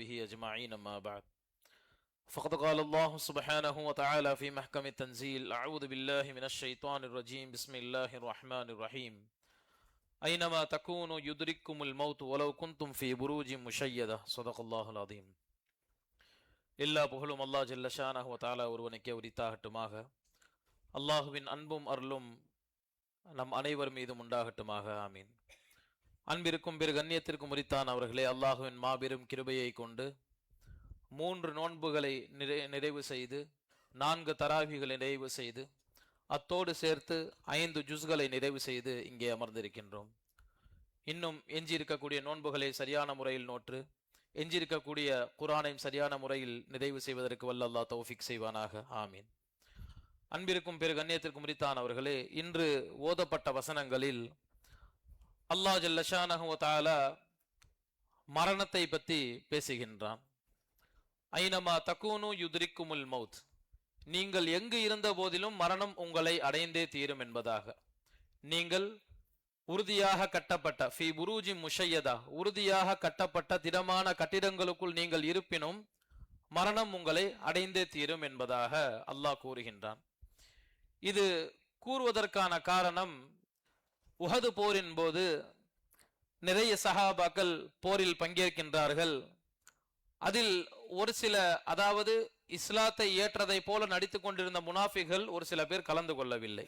وصحبه أجمعين ما بعد فقد قال الله سبحانه وتعالى في محكم التنزيل أعوذ بالله من الشيطان الرجيم بسم الله الرحمن الرحيم أينما تكونوا يدرككم الموت ولو كنتم في بروج مشيدة صدق الله العظيم எல்லா புகழும் அல்லாஹ் ஜல்ல ஷானஹு வ தஆலா ஒருவனுக்கே உரித்தாகட்டுமாக அல்லாஹுவின் அன்பும் அருளும் நம் அனைவர் மீதும் உண்டாகட்டுமாக ஆமீன் அன்பிற்கும் பிற கண்ணியத்திற்கும் உரித்தான் அவர்களே அல்லாஹுவின் மாபெரும் கிருபையை கொண்டு மூன்று நோன்புகளை நிறை நிறைவு செய்து நான்கு தராவிகளை நிறைவு செய்து அத்தோடு சேர்த்து ஐந்து ஜுஸ்களை நிறைவு செய்து இங்கே அமர்ந்திருக்கின்றோம். இன்னும் எஞ்சியிருக்கக்கூடிய நோன்புகளை சரியான முறையில் நோற்று எஞ்சியிருக்கக்கூடிய குரானையும் சரியான முறையில் நிறைவு செய்வதற்கு வல்லல்லா தௌஃபிக் செய்வானாக. ஆமீன். அன்பிற்கும் பெரு கண்ணியத்திற்கும் உரித்தான் அவர்களே இன்று ஓதப்பட்ட வசனங்களில் அல்லாஹ் ஜல்லஷானஹு மரணத்தை பற்றி பேசுகின்றான். ஐனமா தக்கூனு யுத்ரிக்குமுல் மவுத். நீங்கள் எங்கு இருந்த போதிலும் மரணம் உங்களை அடைந்தே தீரும் என்பதாக. நீங்கள் உறுதியாக கட்டப்பட்ட ஃபி புரூஜி முஷையதா உறுதியாக கட்டப்பட்ட திடமான கட்டிடங்களுக்குள் நீங்கள் இருப்பினும் மரணம் உங்களை அடைந்தே தீரும் என்பதாக அல்லாஹ் கூறுகின்றான். இது கூறுவதற்கான காரணம் உஹது போரின் போது நிறைய சஹாபாக்கள் போரில் பங்கேற்கின்றார்கள். அதில் ஒரு சில அதாவது இஸ்லாத்தை ஏற்றதை போல நடித்து கொண்டிருந்த முனாஃபிகள் ஒரு சில பேர் கலந்து கொள்ளவில்லை.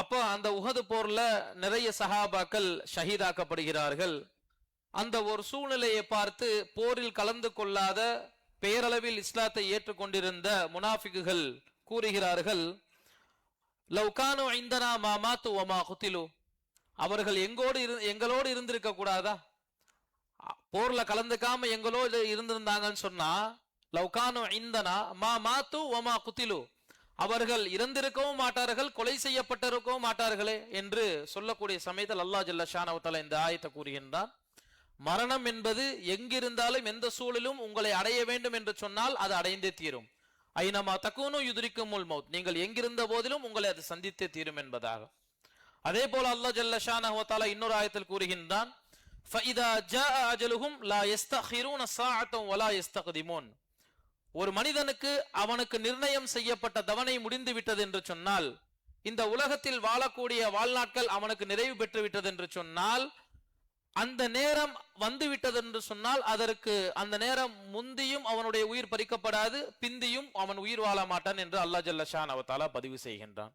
அப்போ அந்த உகது போர்ல நிறைய சஹாபாக்கள் ஷஹீதாக்கப்படுகிறார்கள். அந்த ஒரு சூழ்நிலையை பார்த்து போரில் கலந்து கொள்ளாத பெயரளவில் இஸ்லாத்தை ஏற்றுக்கொண்டிருந்த முனாஃபிக்குகள் கூறுகிறார்கள் லவ்கானோ ஐந்தனா மாமா துவமா குத்திலு. அவர்கள் எங்கோடு இரு எங்களோடு இருந்திருக்க கூடாதா? போர்ல கலந்துக்காம எங்களோடு இருந்திருந்தாங்கன்னு சொன்னா லவ்கானோ ஐந்தனா மா மாத்து ஒமா குத்திலு. அவர்கள் இறந்திருக்கவும் மாட்டார்கள் கொலை செய்யப்பட்டிருக்கவும் மாட்டார்களே என்று சொல்லக்கூடிய சமயத்தில் அல்லாஹ் ஜல்ல ஷானவத்தால இந்த ஆயத்தை கூறுகின்றான். மரணம் என்பது எங்கிருந்தாலும் எந்த சூழலும் உங்களை அடைய வேண்டும் என்று சொன்னால் அது அடைந்தே தீரும். ஐநமா தக்கூனு யுதிரிக்கும் மவுத் நீங்கள் எங்கிருந்த போதிலும் உங்களை அது சந்தித்தே தீரும் என்பதாக. அதே போல அல்லாஹ் ஜல்ல ஷானஹு இன்னொரு ஆயத்தில் கூறுகின்றான் லா ஒரு மனிதனுக்கு அவனுக்கு நிர்ணயம் செய்யப்பட்ட தவணை முடிந்து விட்டது என்று சொன்னால் இந்த உலகத்தில் வாழக்கூடிய வாழ்நாட்கள் அவனுக்கு நிறைவு பெற்று விட்டது என்று சொன்னால் அந்த நேரம் வந்துவிட்டது என்று சொன்னால் அதற்கு அந்த நேரம் முந்தியும் அவனுடைய உயிர் பறிக்கப்படாது பிந்தியும் அவன் உயிர் வாழ மாட்டான் என்று அல்லாஹ் ஜல்லஷான் அவத்தாலா பதிவு செய்கின்றான்.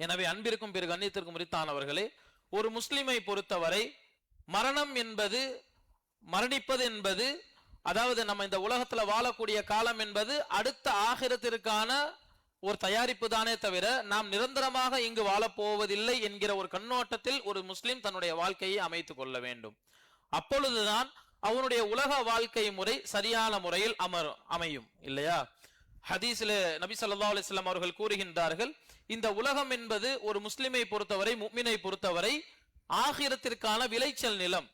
எனவே அன்பிற்கும் பிறகு அந்நியத்திற்கும் உரித்தானவர்களே ஒரு முஸ்லிமை பொறுத்தவரை மரணம் என்பது மரணிப்பது என்பது அதாவது நம்ம இந்த உலகத்துல வாழக்கூடிய காலம் என்பது அடுத்த ஆகிரத்திற்கான ஒரு தயாரிப்பு தானே தவிர நாம் நிரந்தரமாக இங்கு வாழப் போவதில்லை என்கிற ஒரு கண்ணோட்டத்தில் ஒரு முஸ்லிம் தன்னுடைய வாழ்க்கையை அமைத்துக் கொள்ள வேண்டும். அப்பொழுதுதான் அவனுடைய உலக வாழ்க்கை முறை சரியான முறையில் அமர் அமையும். இல்லையா? ஹதீஸ்ல நபி சொல்லா அலிஸ்லாம் அவர்கள் கூறுகின்றார்கள் இந்த உலகம் என்பது ஒரு முஸ்லிமை பொறுத்தவரை முக்மினை பொறுத்தவரை ஆகிரத்திற்கான விளைச்சல் நிலம்.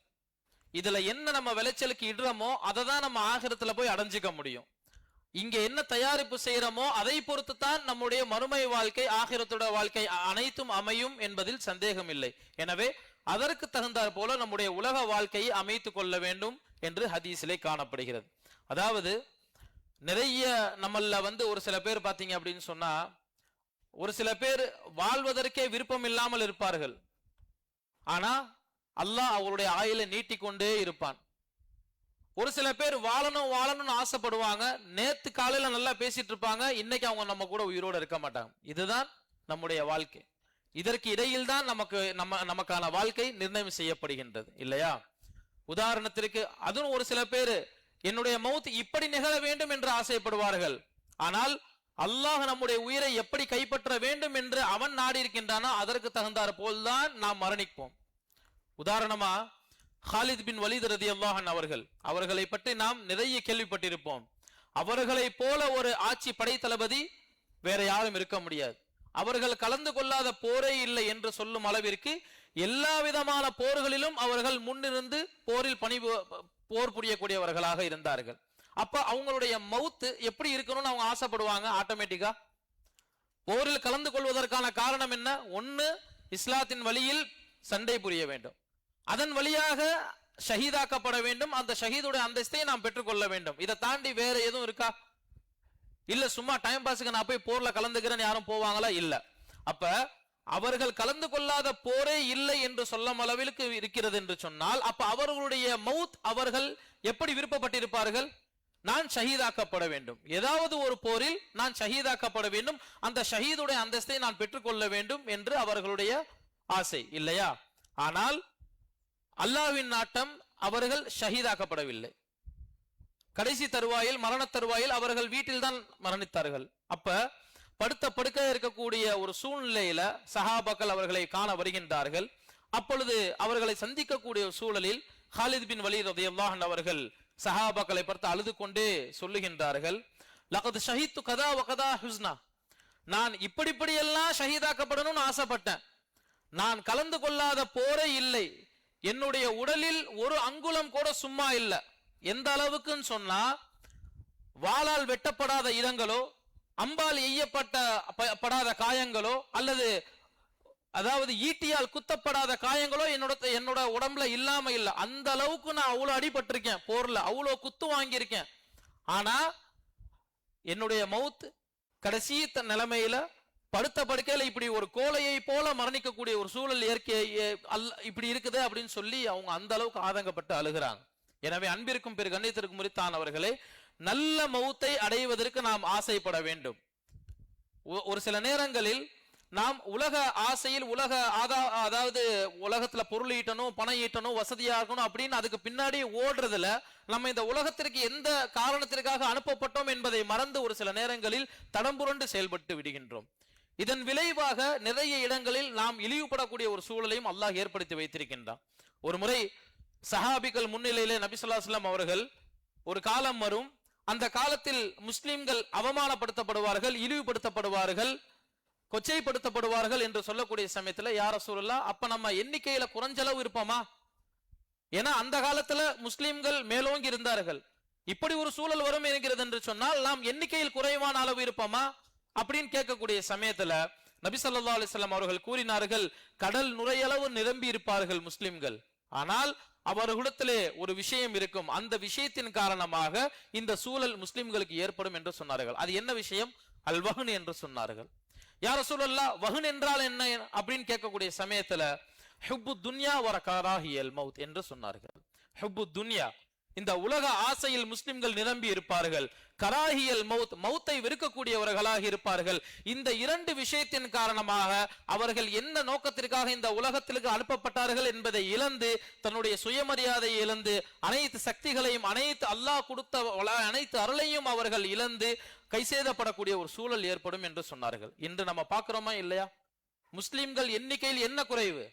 இதுல என்ன நம்ம விளைச்சலுக்கு இடுறோமோ அதை தான் நம்ம ஆகிரத்துல போய் அடைஞ்சிக்க முடியும். இங்க என்ன தயாரிப்பு செய்யறோமோ அதை பொறுத்து தான் நம்முடைய மறுமை வாழ்க்கை ஆகிரத்தோட வாழ்க்கை அனைத்தும் அமையும் என்பதில் சந்தேகம் இல்லை எனவே அதற்கு தகுந்தாற் போல நம்முடைய உலக வாழ்க்கையை அமைத்து கொள்ள வேண்டும் என்று ஹதீஸிலே காணப்படுகிறது. அதாவது நிறைய நம்மள வந்து ஒரு சில பேர் பார்த்தீங்க அப்படின்னு சொன்னா ஒரு சில பேர் வாழ்வதற்கே விருப்பம் இல்லாமல் இருப்பார்கள். ஆனா அல்லாஹ் அவருடைய ஆயுளை நீட்டிக்கொண்டே இருப்பான். ஒரு சில பேர் வாழணும் வாழணும்னு ஆசைப்படுவாங்க. நேத்து காலையில நல்லா பேசிட்டு இருப்பாங்க. இன்னைக்கு அவங்க நம்ம கூட உயிரோட இருக்க மாட்டாங்க. இதுதான் நம்முடைய வாழ்க்கை. இதற்கு இடையில் தான் நமக்கு நம்ம நமக்கான வாழ்க்கை நிர்ணயம் செய்யப்படுகின்றது. இல்லையா? உதாரணத்திற்கு அதுவும் ஒரு சில பேர் என்னுடைய மவுத் இப்படி நிகழ வேண்டும் என்று ஆசைப்படுவார்கள். ஆனால் அல்லாஹ் நம்முடைய உயிரை எப்படி கைப்பற்ற வேண்டும் என்று அவன் நாடி இருக்கின்றானோ அதற்கு தகுந்தாற் போல்தான் நாம் மரணிப்போம். உதாரணமா ஹாலித் பின் வலித் ரதி அல்லாஹன் அவர்கள். அவர்களை பற்றி நாம் நிறைய கேள்விப்பட்டிருப்போம். அவர்களை போல ஒரு ஆட்சி படைத்தளபதி வேற யாரும் இருக்க முடியாது. அவர்கள் கலந்து கொள்ளாத போரே இல்லை என்று சொல்லும் அளவிற்கு எல்லா விதமான போர்களிலும் அவர்கள் முன்னிருந்து போரில் பணி போர் புரியக்கூடியவர்களாக இருந்தார்கள். அப்ப அவங்களுடைய மவுத்து எப்படி இருக்கணும்னு அவங்க ஆசைப்படுவாங்க ஆட்டோமேட்டிக்கா? போரில் கலந்து கொள்வதற்கான காரணம் என்ன? ஒன்னு இஸ்லாத்தின் வழியில் சண்டை புரிய வேண்டும். அதன் வழியாக ஷஹீதாக்கப்பட வேண்டும். அந்த ஷஹீதுடைய அந்தஸ்தை நாம் பெற்றுக்கொள்ள வேண்டும். இதை தாண்டி வேற எதுவும் இருக்கா? இல்ல சும்மா டைம் பாஸுக்கு நான் போய் போர்ல கலந்துக்கிறேன்னு யாரும் போவாங்களா? இல்ல. அப்ப அவர்கள் கலந்து கொள்ளாத போரே இல்லை என்று சொல்லும் அளவிற்கு இருக்கிறது என்று சொன்னால் அப்ப அவர்களுடைய மவுத் அவர்கள் எப்படி விருப்பப்பட்டிருப்பார்கள்? நான் ஷஹீதாக்கப்பட வேண்டும். ஏதாவது ஒரு போரில் நான் ஷஹீதாக்கப்பட வேண்டும். அந்த ஷஹீதுடைய அந்தஸ்தை நான் பெற்றுக்கொள்ள வேண்டும் என்று அவர்களுடைய ஆசை இல்லையா? ஆனால் அல்லாஹ்வின் நாட்டம் அவர்கள் ஷஹீதாக்கப்படவில்லை. கடைசி தருவாயில் மரண தருவாயில் அவர்கள் வீட்டில் தான் மரணித்தார்கள். அப்ப படுத்த படுக்க இருக்கக்கூடிய ஒரு சூழ்நிலையில சஹாபாக்கள் அவர்களை காண வருகின்றார்கள். அப்பொழுது அவர்களை சந்திக்கக்கூடிய சூழலில் ஹாலித் பின் வலீத் ரதியல்லாஹன் அவர்கள் சஹாபாக்களை பார்த்து அழுது கொண்டே சொல்லுகின்றார்கள் லகது ஷஹீத்து கதா வகதா ஹுஸ்னா. நான் இப்படி ஷஹீதாக்கப்படணும்னு ஆசைப்பட்டேன். நான் கலந்து கொள்ளாத போரே இல்லை. என்னுடைய உடலில் ஒரு அங்குலம் கூட சும்மா இல்லை. எந்த அளவுக்குன்னு சொன்னா வாளால் வெட்டப்படாத இடங்களோ அம்பால் எய்யப்பட்ட ப- படாத காயங்களோ அல்லது அதாவது ஈட்டியால் குத்தப்படாத காயங்களோ என்னோட என்னோட உடம்புல இல்லாம இல்ல. அந்த அளவுக்கு நான் அவ்வளோ அடிபட்டிருக்கேன் போர்ல. அவ்வளோ குத்து வாங்கியிருக்கேன். ஆனா என்னுடைய மவுத் கடைசி நிலைமையில படுத்த படுக்கையில் இப்படி ஒரு கோலையை போல மரணிக்கக்கூடிய ஒரு சூழல் இயற்கை இப்படி இருக்குது அப்படின்னு சொல்லி அவங்க அந்த அளவுக்கு ஆதங்கப்பட்டு அழுகிறாங்க. எனவே அன்பிற்கும் பிறகு கண்ணியத்திற்கும் முறித்தான் அவர்களே நல்ல மௌத்தை அடைவதற்கு நாம் ஆசைப்பட வேண்டும். ஒரு சில நேரங்களில் நாம் உலக ஆசையில் உலக ஆதா அதாவது உலகத்துல பொருள் ஈட்டணும் பணம் ஈட்டணும் வசதியா இருக்கணும் அப்படின்னு அதுக்கு பின்னாடி ஓடுறதுல நம்ம இந்த உலகத்திற்கு எந்த காரணத்திற்காக அனுப்பப்பட்டோம் என்பதை மறந்து ஒரு சில நேரங்களில் தடம்புரண்டு செயல்பட்டு விடுகின்றோம். இதன் விளைவாக நிறைய இடங்களில் நாம் இழிவுபடக்கூடிய ஒரு சூழலையும் அல்லாஹ் ஏற்படுத்தி வைத்திருக்கின்றான். ஒரு முறை சஹாபிகள் முன்னிலையிலே நபிசுல்லாஸ்லாம் அவர்கள் ஒரு காலம் வரும். அந்த காலத்தில் முஸ்லிம்கள் அவமானப்படுத்தப்படுவார்கள் இழிவுபடுத்தப்படுவார்கள் கொச்சைப்படுத்தப்படுவார்கள் என்று சொல்லக்கூடிய சமயத்துல யார சூழலா அப்ப நம்ம எண்ணிக்கையில குறைஞ்சளவு இருப்போமா? ஏன்னா அந்த காலத்துல முஸ்லிம்கள் மேலோங்கி இருந்தார்கள். இப்படி ஒரு சூழல் வரும் என்கிறது என்று சொன்னால் நாம் எண்ணிக்கையில் குறைவான அளவு இருப்போமா? அப்படின்னு கேட்கக்கூடிய சமயத்துல நபி ஸல்லல்லாஹு அலிஸ்லாம் அவர்கள் கூறினார்கள் கடல் நுரையளவு நிரம்பி இருப்பார்கள் முஸ்லிம்கள். ஆனால் அவர்களிடத்திலே ஒரு விஷயம் இருக்கும். அந்த விஷயத்தின் காரணமாக இந்த சூழல் முஸ்லிம்களுக்கு ஏற்படும் என்று சொன்னார்கள். அது என்ன விஷயம்? அல் என்று சொன்னார்கள். யார சூழல்லா வகுன் என்றால் என்ன? அப்படின்னு கேட்கக்கூடிய சமயத்துல ஹுப்பு துன்யா வர கராஹியல் மவுத் என்று சொன்னார்கள். ஹுப்பு துன்யா இந்த உலக ஆசையில் முஸ்லிம்கள் நிரம்பி இருப்பார்கள். கராஹியல் மவுத் மௌத்தை வெறுக்கக்கூடியவர்களாக இருப்பார்கள். இந்த இரண்டு விஷயத்தின் காரணமாக அவர்கள் என்ன நோக்கத்திற்காக இந்த உலகத்திற்கு அனுப்பப்பட்டார்கள் என்பதை இழந்து தன்னுடைய சுயமரியாதையை இழந்து அனைத்து சக்திகளையும் அனைத்து அல்லாஹ் கொடுத்த அனைத்து அருளையும் அவர்கள் இழந்து கைசேதப்படக்கூடிய ஒரு சூழல் ஏற்படும் என்று சொன்னார்கள். இன்று நம்ம பார்க்கிறோமா இல்லையா? முஸ்லிம்கள் எண்ணிக்கையில் என்ன குறைவு?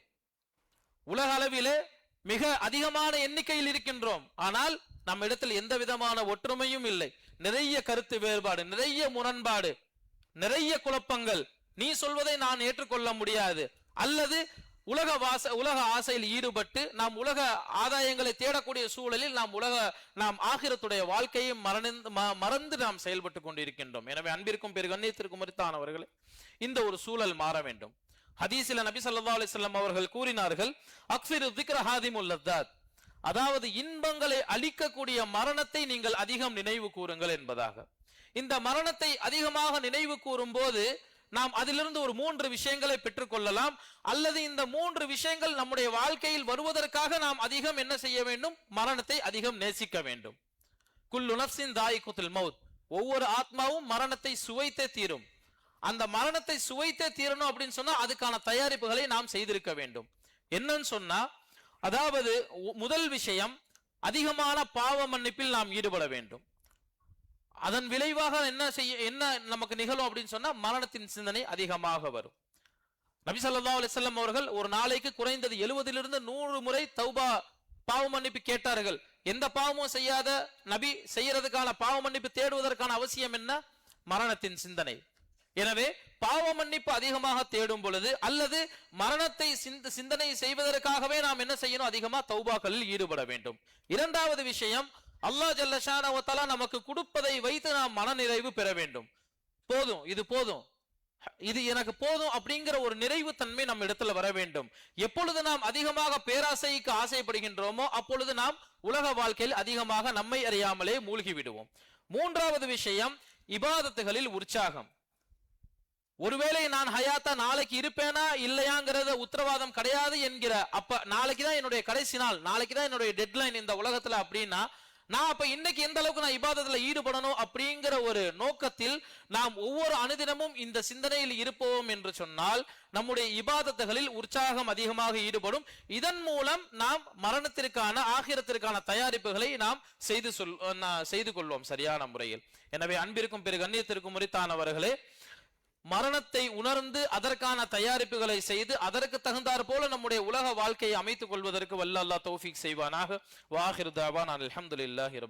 உலக அளவிலே மிக அதிகமான எண்ணிக்கையில் இருக்கின்றோம். ஆனால் நம்ம இடத்தில் எந்த விதமான ஒற்றுமையும் இல்லை. நிறைய கருத்து வேறுபாடு நிறைய முரண்பாடு நிறைய குழப்பங்கள். நீ சொல்வதை நான் ஏற்றுக்கொள்ள முடியாது. அல்லது உலக வாச உலக ஆசையில் ஈடுபட்டு நாம் உலக ஆதாயங்களை தேடக்கூடிய சூழலில் நாம் உலக நாம் ஆகிரத்துடைய வாழ்க்கையை மறந்து ம- மறந்து நாம் செயல்பட்டு கொண்டிருக்கின்றோம். எனவே அன்பிற்கும் பெரு கண்ணியத்திற்கும் மறுத்தானவர்களே இந்த ஒரு சூழல் மாற வேண்டும். ஹதீஸில நபி ஸல்லல்லாஹு அவர்கள் கூறினார்கள் அக்சிரு திக்ர ஹாதிமுல் அதாவது இன்பங்களை அளிக்கக்கூடிய மரணத்தை நீங்கள் அதிகம் நினைவு கூறுங்கள் என்பதாக. இந்த மரணத்தை அதிகமாக நினைவு கூறும் போது நாம் அதிலிருந்து ஒரு மூன்று விஷயங்களை பெற்றுக்கொள்ளலாம் அல்லது இந்த மூன்று விஷயங்கள் நம்முடைய வாழ்க்கையில் வருவதற்காக நாம் அதிகம் என்ன செய்ய வேண்டும்? மரணத்தை அதிகம் நேசிக்க வேண்டும். குல்லுணர்சின் தாய் குத்தில் மவுத் ஒவ்வொரு ஆத்மாவும் மரணத்தை சுவைத்தே தீரும். அந்த மரணத்தை சுவைத்தே தீரணும் அப்படின்னு சொன்னா அதுக்கான தயாரிப்புகளை நாம் செய்திருக்க வேண்டும். என்னன்னு சொன்னா அதாவது முதல் விஷயம் அதிகமான பாவ மன்னிப்பில் நாம் ஈடுபட வேண்டும். அதன் விளைவாக என்ன செய்ய என்ன நமக்கு நிகழும் அப்படின்னு சொன்னா மரணத்தின் சிந்தனை அதிகமாக வரும். நபி சொல்லா அலிசல்லம் அவர்கள் ஒரு நாளைக்கு குறைந்தது எழுபதிலிருந்து நூறு முறை தௌபா பாவ மன்னிப்பு கேட்டார்கள். எந்த பாவமும் செய்யாத நபி செய்யறதுக்கான பாவ மன்னிப்பு தேடுவதற்கான அவசியம் என்ன? மரணத்தின் சிந்தனை. எனவே பாவ மன்னிப்பு அதிகமாக தேடும் பொழுது அல்லது மரணத்தை சிந்தனை செய்வதற்காகவே நாம் என்ன செய்யணும்? அதிகமா தௌபாக்களில் ஈடுபட வேண்டும். இரண்டாவது விஷயம் அல்லாஹ் ஜல்லஷான நமக்கு கொடுப்பதை வைத்து நாம் மனநிறைவு பெற வேண்டும். போதும் இது போதும். இது எனக்கு போதும் அப்படிங்கிற ஒரு நிறைவு தன்மை நம்ம இடத்துல வர வேண்டும். எப்பொழுது நாம் அதிகமாக பேராசைக்கு ஆசைப்படுகின்றோமோ அப்பொழுது நாம் உலக வாழ்க்கையில் அதிகமாக நம்மை அறியாமலே மூழ்கி விடுவோம். மூன்றாவது விஷயம் இபாதத்துகளில் உற்சாகம். ஒருவேளை நான் ஹயாத்தா நாளைக்கு இருப்பேனா இல்லையாங்கிறத உத்தரவாதம் கிடையாது என்கிற அப்ப நாளைக்கு தான் என்னுடைய கடைசி நாள் நாளைக்கு தான் என்னுடைய டெட்லைன் இந்த உலகத்துல அப்படின்னா நான் அப்ப இன்னைக்கு எந்த அளவுக்கு நான் இபாதத்துல ஈடுபடணும் அப்படிங்கிற ஒரு நோக்கத்தில் நாம் ஒவ்வொரு அனுதினமும் இந்த சிந்தனையில் இருப்போம் என்று சொன்னால் நம்முடைய இபாதத்துகளில் உற்சாகம் அதிகமாக ஈடுபடும். இதன் மூலம் நாம் மரணத்திற்கான ஆகிரத்திற்கான தயாரிப்புகளை நாம் செய்து சொல் செய்து கொள்வோம் சரியான முறையில். எனவே அன்பிற்கும் பிறகு கண்ணியத்திற்கும் முறித்தானவர்களே மரணத்தை உணர்ந்து அதற்கான தயாரிப்புகளை செய்து அதற்கு தகுந்தாற் போல நம்முடைய உலக வாழ்க்கையை அமைத்துக் கொள்வதற்கு வல்ல அல்லாஹ் தௌஃபிக் செய்வானாக. வாஹிர் தாவான் அல்ஹம்துலில்லாஹி ரப்பில்